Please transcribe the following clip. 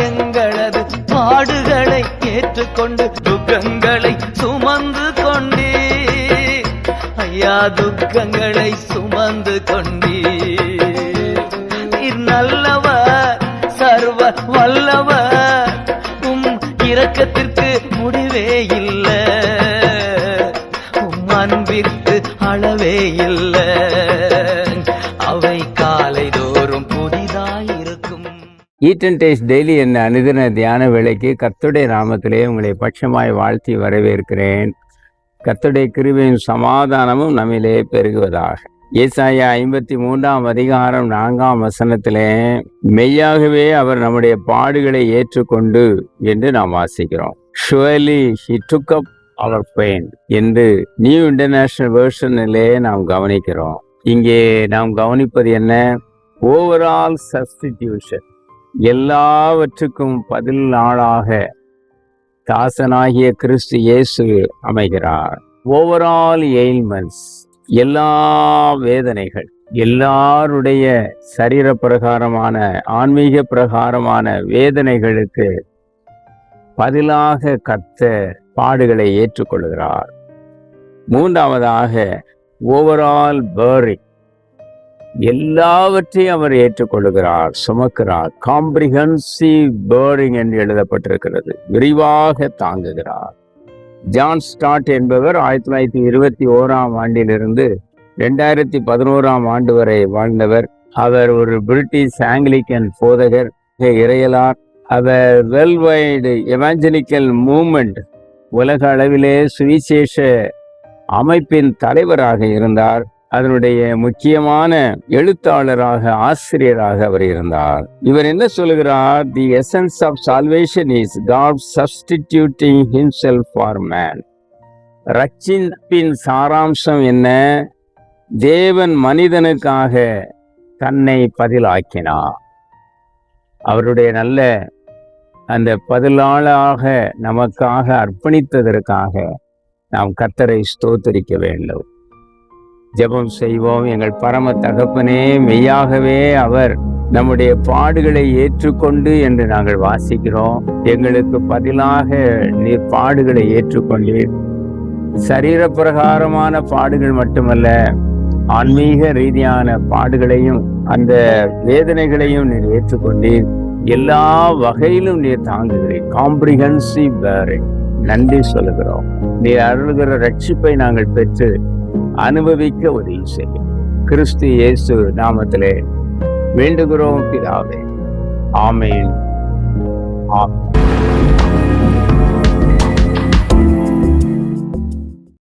எங்களது பாடுகளை ஏற்றுக்கொண்டு துக்கங்களை சுமந்து கொண்டே ஐயா துக்கங்களை சுமந்து கொண்டே நல்லவர் சர்வ வல்லவர் உம் இரக்கத்திற்கு ஈட் அண்ட் டேஸ்ட் டெய்லி என்ன அனுதின தியான வேலைக்கு கத்துடைய நாமத்திலே உங்களை பட்சமாய் வாழ்த்தி வரவேற்கிறேன். கத்துடைய கிருபையும் சமாதானமும் நம்மிலே பெருகுவதாக. ஏசாயா ஐம்பத்தி மூன்றாம் அதிகாரம் நான்காம் வசனத்திலே மெய்யாகவே அவர் நம்முடைய பாடுகளை ஏற்றுக்கொண்டு என்று நாம் வாசிக்கிறோம். Surely he took up our pain என்று நியூ இன்டர்நேஷனல் வேர்ஷனிலே நாம் கவனிக்கிறோம். இங்கே நாம் கவனிப்பது என்ன? ஓவரால் சப்ஸ்டிடியூஷன் எல்லாவற்றுக்கும் பதில் நாளாக தாசனாகிய கிறிஸ்து இயேசு அமைகிறார். ஓவரால் எயில்மெண்ட்ஸ் எல்லா வேதனைகள் எல்லாருடைய சரீர பிரகாரமான ஆன்மீக பிரகாரமான வேதனைகளுக்கு பதிலாக கத்த பாடுகளை ஏற்றுக்கொள்கிறார். மூன்றாவதாக ஓவரால் பேரிங் எல்லாவற்றையும் அவர் ஏற்றுக்கொள்கிறார் சுமக்கிறார். காம்ப்ரிஹென்சிவ் பேர்டிங் என்று எழுதப்பட்டிருக்கிறது. விரிவாக தாங்குகிறார். ஜான் ஸ்டாட் என்பவர் ஆயிரத்தி தொள்ளாயிரத்தி இருபத்தி ஓராம் ஆண்டிலிருந்து ரெண்டாயிரத்தி பதினோராம் ஆண்டு வரை வாழ்ந்தவர். அவர் ஒரு பிரிட்டிஷ் ஆங்கிலிக்கன் போதகர் இறையலார் அவர் வெல் வைடு எவாஞ்சலிக்கல் மூமெண்ட் உலக அளவிலே சுவிசேஷ அமைப்பின் தலைவராக இருந்தார். அதனுடைய முக்கியமான எழுத்தாளராக ஆசிரியராக அவர் இருந்தார். இவர் என்ன சொல்லுகிறார் the essence of salvation is God substituting himself for man ரட்சிப்பின் சாராம்சம் என்ன? தேவன் மனிதனுக்காக தன்னை பதிலாக்கினார். அவருடைய நல்ல அந்த பதிலாளாக நமக்காக அர்ப்பணித்ததற்காக நாம் கத்தரை ஸ்தோத்தரிக்க வேண்டும். ஜெபம் செய்வோம். எங்கள் பரம தகப்பனே மெய்யாகவே அவர் நம்முடைய பாடுகளை ஏற்றுக்கொண்டு என்று நாங்கள் வாசிக்கிறோம். எங்களுக்கு பதிலாக நீர் பாடுகளை ஏற்றுக்கொண்டீர். சரீர பிரகாரமான பாடுகள் மட்டுமல்ல ஆன்மீக ரீதியான பாடுகளையும் அந்த வேதனைகளையும் நீர் ஏற்றுக்கொண்டீர். எல்லா வகையிலும் நீர் தாங்குகிறீர். காம்ப்ரிஹென்சிவ் நன்றி சொல்லுகிறோம். நீர் அருள்கிற ரட்சிப்பை நாங்கள் பெற்று அனுபவிக்க உதவி செய்யும் கிறிஸ்து இயேசு நாமத்திலே வேண்டுகிறோம் பிதாவே. ஆமேன். ஆமென்